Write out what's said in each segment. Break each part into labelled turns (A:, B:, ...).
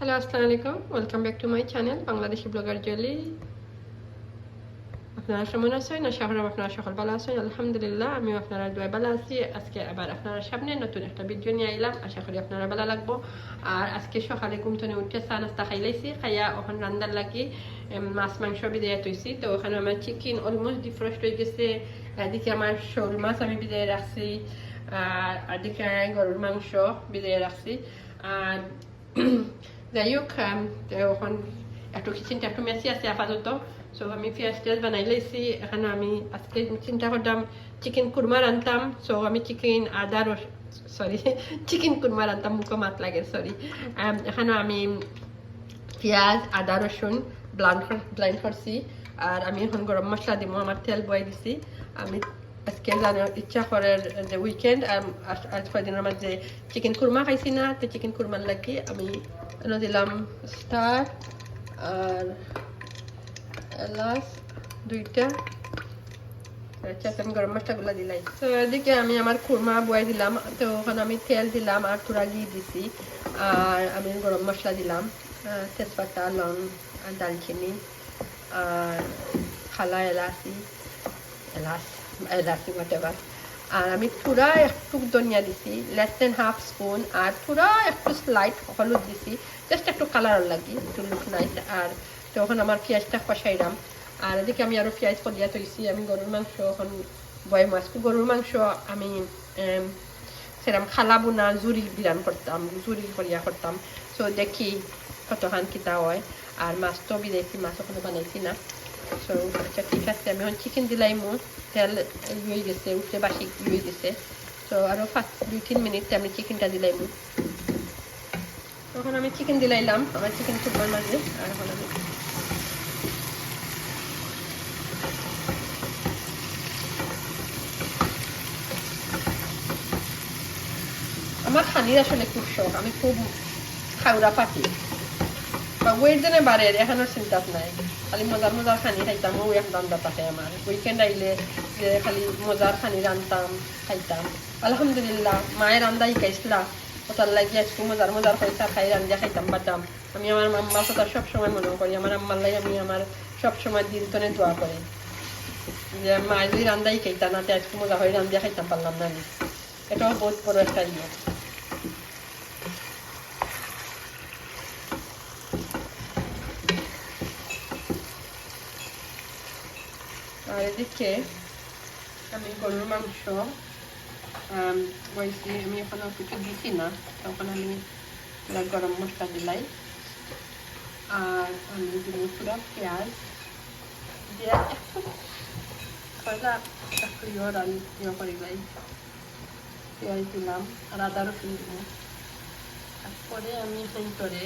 A: Hello আসসালামু আলাইকুম welcome back to my channel Bangladeshi blogger Jolly আপনারা কেমন আছেন? আশা আপনারা সকল ভালো আছেন। আলহামদুলিল্লাহ, আমিও আপনারা দুয়ে ভালো আছি। আজকে আবার আপনারা সামনে নতুন একটা ভিডিও নিয়ে আইলাম। আশা করি আপনারা ভালো লাগবো। আর আজকে সকালে ঘুম উঠে চা নাস্তা খাইলাইছি খাইয়া ওখানে রান্দার লাগি মাছ, মাংস বিদায় তৈছি তো ওখানে আমার চিকেন অলমোস্ট ডিফ্রস্ট হয়ে গেছে। এদিকে আমার শোল মাছ আমি বিদায় রাখছি। আর এদিকে গরুর মাংস বিদায় রাখছি। আর যাই হোক এখন একটু কিচেনটা একটু মেসি আছে আপাতত সো আমি পেঁয়াজ টেয়াজ বানাই লাইছি এখানে আমি আজকে চিন্তা করতাম চিকেন কুরমা রান্তাম সো আমি চিকেন আদা রস সরি চিকেন কুরমা রান্তাম মুখো মাত লাগে সরি এখানে আমি পেঁয়াজ আদা রসুন ব্লান্ড ব্লাইন্ড করছি আর আমি এখন গরম মশলা দিব আমার তেল বয়ে দিছি আমি আজকে জানো ইচ্ছা করে যে উইকেন্ড আজ কয়দিনের মাঝে চিকেন কুরমা খাইছি না তো চিকেন কুরমার লাগি আমি দিলাম স্টার আর এলাচ দুইটা আমি গরম মশলাগুলো দিলাই তো এদিকে আমি আমার খুরমা বয়ে দিলাম তো ওখানে আমি তেল দিলাম আর থোড়া ঘি দিছি আর আমি গরম মশলা দিলাম তেজপাতা লং দালচিনি আর খালা এলাচি এলাচ এলাচি হোয়াটেভার আর আমি পুরা একটু ধনিয়া দিছি লেস দেন হাফ স্পুন আর পুরা একটু স্লাইট হলুদ দিছি জাস্ট একটু কালার লাগি একটু লুক নাইস আর তখন আমার পেঁয়াজটা কষাইলাম আর এদিকে আমি আরও পেঁয়াজ কলিয়া তৈছি আমি গরুর মাংস এখন বয় মাছ গরুর মাংস আমি সেরকম খালা বোনা জুরি বিরান করতাম জুরি করিয়া করতাম সো দেখি কতখান কিতা হয় আর মাছ তো বিদেশি মাছ ওখানে বানাইছি না সো আচ্ছা ঠিক আছে আমি এখন চিকেন দিলাই মোৰ তেল ইয়ে গেছে, উঠে বাসি গেছে। আরও দুই, তিন মিনিট আমি চিকেনটা তখন আমি চিকেন দিলাইলাম, আমার চিকেন ভালো লাগে। আর এখন আমি আমার খানির আসলে খুব শখ। আমি খুব খাওয়া পাখি বা ওয়েট যেন বাড়ে এখনও চিন্তা নাই খালি মজার মজার খানি খাইতাম ও এক দান্দা থাকে আমার উইকেন্ড আইলে যে খালি মজার খানি রান্তাম খাইতাম আলহামদুলিল্লাহ মায়ের রান্দা শিকাইছিলা ওটার লাগে একটু মজার মজার পয়সা খাই রান্দিয়া খাইতাম বাদাম আমি আমার আম্মার কথা সবসময় মনে করি আমার আম্মার লাগে আমি আমার সবসময় দিন তনে দোয়া করি যে মা যদি রান্দাই খাইতা না তে আজকে মজা হয়ে রান্দিয়া খাইতাম পারলাম না আমি এটাও বহুত বড় একটা ইয়ে আর এদিকে আমি গরুর মাংস বইছি। আমি এখনও কিছু দিছি না। তখন আমি পুরা গরম মশলা দিলাই। আর আমি দিব পুরা পেঁয়াজ। দিয়া একটু ইয়ে রান ইয়ে করিলাই পেঁয়াজ দিলাম আর আদা রসুন দিব। তারপরে আমি সেই করে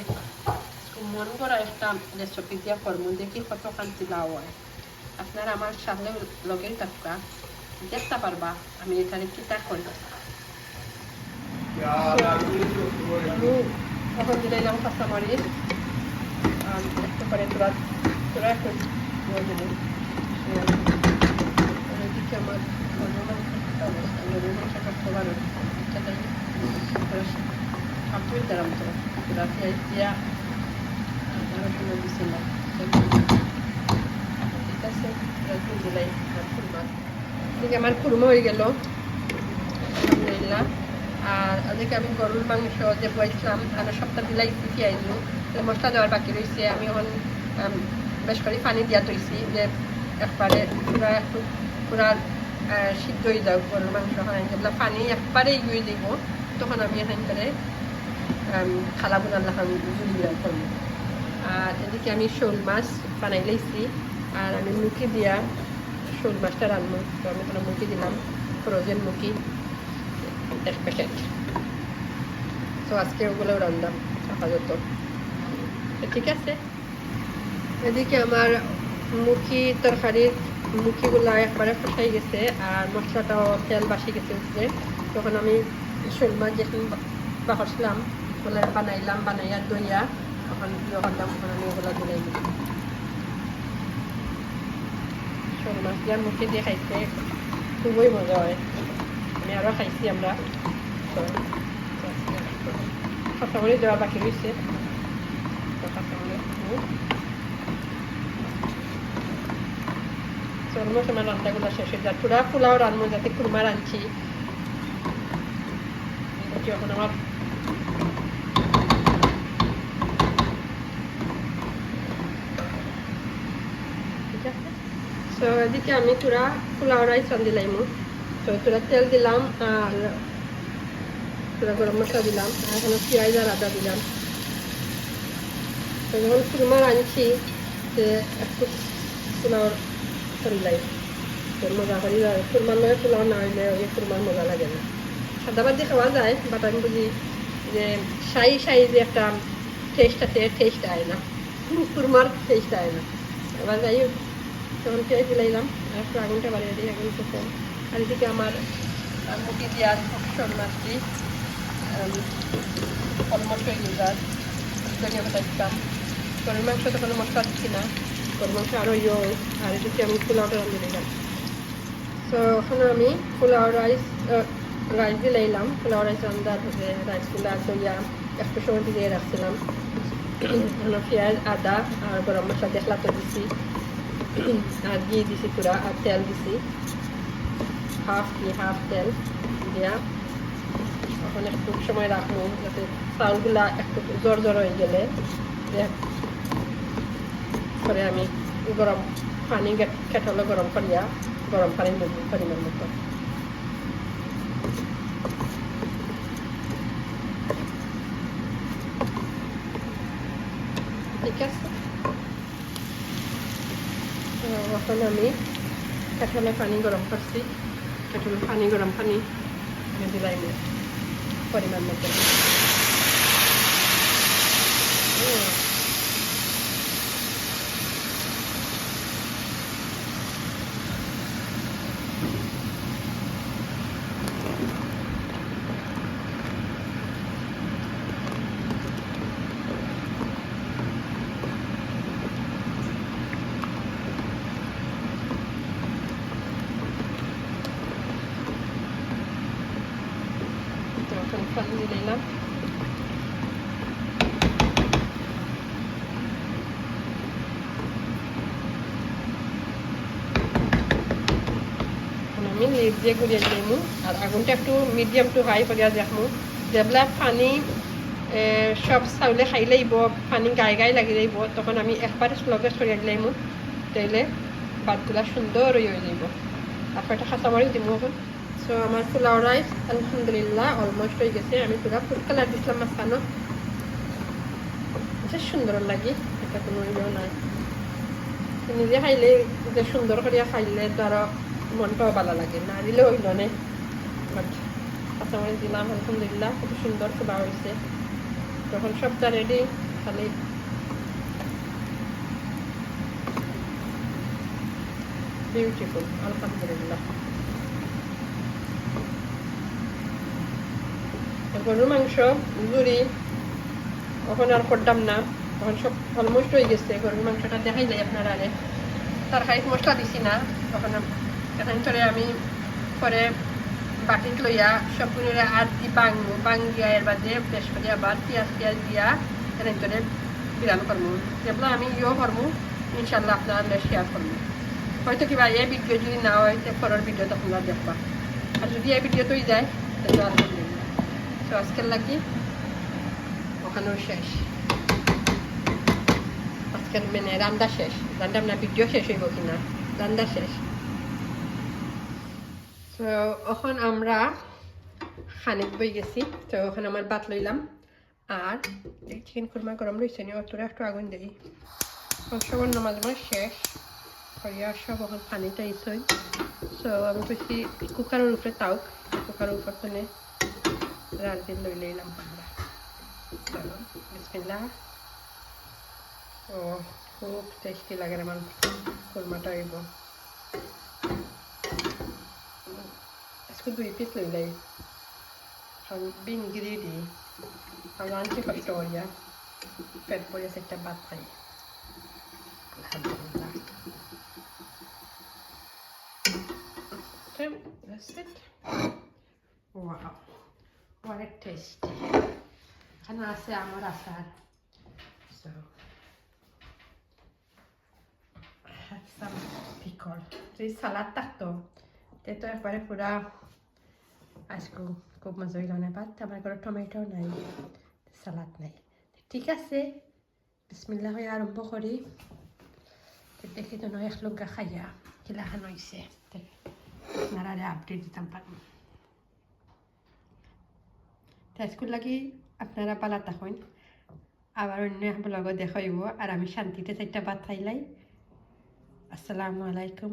A: মন করা একটা রেসিপি দিয়া করব দেখি কত খান্তি লাউ হয়। আপনারা আমার সামনে লগেই থাকা দেখতে পারবা, আমি এখানে কিতা করি। আমি এখন দিলাম কাঁচামরিচ আর একটু করে তোরা তো আছে দিলাই আর খুরমা এদিকে আমার হয়ে গেল। আলহামদুলিল্লাহ। আর ওদিকে আমি গরুর মাংস যে বইছিলাম আর সপ্তাহ দিলাই পেঁয়াজ মশলা দেওয়ার বাকি রয়েছে আমি এখন আম, বেশ করে পানি দিয়া তৈছি যে একবারে পুরা একটু পুরা সিদ্ধ হয়ে যাও গরুর মাংস হয়। যেগুলো পানি একবারে ইয়ে দিব তখন আমি এখান করে খালা বোনার লাখান জুড়ি বিরাম করব আর এদিকে আমি শোল মাছ বানাই লাইছি। আর আমি মুখি দিয়া শোল মাছটা রান্না, তো আমি কোনো মুখি দিলাম ফ্রোজেন মুখি। এক প্যাকেট তো আজকে ওগুলো রান্নাম আপাতত। ঠিক আছে। এদিকে আমার মুখি তরকারির মুখিগুলো একবারে ফসাই গেছে, আর মশলাটাও তেল বাসি গেছে উঠলে তখন আমি শোল মাছ যখন বাহসলাম বলে বানাইলাম, বানাইয়া দইয়া তখন ইয়ে করলাম তখন আমি ওগুলো দিলাম শোল মাছ দিয়ে মুখে দিয়ে খাইতে মজা হয়। আমি আরও খাইছি আমরা। কাঁচামরিচ দেওয়া বাকি রয়েছে কাঁচামরিচ অলমোস্ট আমার রান্নাগুলো শেষ হয়ে যায় যাতে কুরমা রাঁধছি ঠিক আছে? তো এদিকে আমি পুরা পোলাও রাইস রান্ধিলাম তো পুরা তেল দিলাম আর পুরা গরম মশলা দিলাম আর এখানে পেঁয়াজ আর আদা দিলাম। তো যখন কুরমা রাঁধছি যে একটু পোলাও তো মজা করি কুরমার লগে পোলাও না হইলে ওই কুরমার মজা লাগে না। সাদা দিয়ে খাওয়া যায় বাট আমি বুঝি যে সাই সাই যে একটা টেস্ট আছে টেস্ট আয় না। কুরমার টেস্ট আয় না। এবার যাই তখন পেঁয়াজ দিলাইলাম আর একটু আগুনটা বাড়িয়ে দিই আগুন থেকে আর এদিকে আমার দিয়ে আর শোল মাছটি হয়ে গেছে ধনিয়া পাতা দিতাম গরুর মাংস তো কোনো মশলা দিচ্ছি না। গরুর মাংস আরও ইয়ে আর এদিকে আমি পোলাওটা রান্না দিলাম। তো এখন আমি পোলাও রাইস রাইস দিয়ে লাইলাম। পোলাও রাইস রান্নার যে রাইসগুলো দইয়া একটু সময় দিয়ে রাখছিলাম। পেঁয়াজ, আদা আর গরম মশলা দেখলা তো দিছি। আর ঘি দিছি পুরা আর তেল দিছি হাফ ঘি হাফ তেল দিয়া এখন একটু সময় রাখব যাতে চাউলগুলা একটু জ্বর জ্বর হয়ে গেলে পরে আমি গরম পানি কেটলে গরম করিয়া গরম পানি দেবো পরিমাণ মতো ঠিক আছে তো এখন আমি কেটলে পানি গরম করছি কেটলে পানি গরম পানি না পরিমাণ মতো হুম। তখন পানি দিয়ে দিলাম এখন আমি লিড দিয়ে ঘুরিয়ে দিমু। আর আগুনটা একটু মিডিয়াম টু হাই করিয়া দেখমু। যেবেলা পানি সব চাউলে খাই লাগিব, পানি গায়ে গায়ে লাগি লাগিব, তখন আমি একবারে স্লগে সরিয়ে দিলাইমু। তাইলে ভাতগুলা সুন্দর হয়ে যাইব আর কয়টা কাঁচামরিচ দিমু এখন সো আমার পোলাও রাইস আলহামদুলিল্লাহ অলমোস্ট হয়ে গেছে। আমি পুরো ফুড কালার দিছিলাম মাঝখানো যে সুন্দর লাগে এটা কোনো ইয়েও নাই। নিজে খাইলে, যে সুন্দর করিয়া খাইলে ধরো মনটাও ভালো লাগে। না দিলে হইল নে। বাট কাঁচামরিচ দিলাম, আলহামদুলিল্লাহ, খুব সুন্দর পোলাও হয়েছে। তখন সবটা রেডি খালি বিউটিফুল আলহামদুলিল্লাহ। গরুর মাংস জুড়ি এখন আর করতাম না। এখন সব অলমোস্ট হয়ে গেছে। গরুর মাংসটা দেখাই যায় আপনারা তার খাইত মশলা দিছি না। তখন এখন ধরে আমি পরে বাটিত লইয়া সবগুলো আর দি বাংবো বাঙ্গিয়া এর বাদে পেশ করে আবার পেঁয়াজ পেঁয়াজ দিয়া এনে ধরে বিরান করব। যেগুলো আমি ইয়েও করব ইনশাল্লাহ আপনারা শেয়ার করব। হয়তো কিবা এই ভিডিও যদি না হয় পরের ভিডিও তখন আর দেখবা। আর যদি এই ভিডিও তৈরি যায় তাহলে আলহামদুলিল্লাহ তো আজকের লাগি ওখানেও শেষ। আজকের মানে রান্না শেষ। রান্না না ভিডিও শেষ হইব কিনা। রান্না শেষ। তো এখন আমরা খানিক বই গেছি। তো ওখানে আমার ভাত লইলাম। আর এই চিকেন কুরমা গরম রয়েছে নি অতটা একটু আগুন দিই। সবার নামাজ আমার শেষ। করিয়া সব এখন পানিটা ইসই তো আমি কইছি কুকারের উপরে তাও কুকারের উপর মানে রাঁধতে লই লইলাম আমরা। চলো, বিসমিল্লাহ। ও, খুব টেস্টি লাগে আমার কুরমাটা হইব। আজকে দুই পিস লই লাই কারণ বিন গ্রেডি আমরা আনছি কষ্ট করিয়া পেট পরিয়া একটা ভাত খাই আলহামদুলিল্লাহ Okay, that's it. Wow, what a tasty. এখানে আছে আমার আচার So, have some pickle. যদি সালাদ থাকতো তে তো একবারে পুরা আজকে খুব মজা হইল না বাট আমার ঘরে টমেটো নাই সালাদ নাই। ঠিক আছে বিসমিল্লা হয়ে আরম্ভ করি। দেখি তো নয় এক লঙ্কা খাইয়া কিলাখান হয়েছে আপনারা আপডেট দিতাম পারেন স্কুল লাগি আপনারা পালা তখন আবার অন্য ব্লগও দেখাইব, আর আমি শান্তিতে চারটা ভাত খাইলাই। আসসালামু আলাইকুম।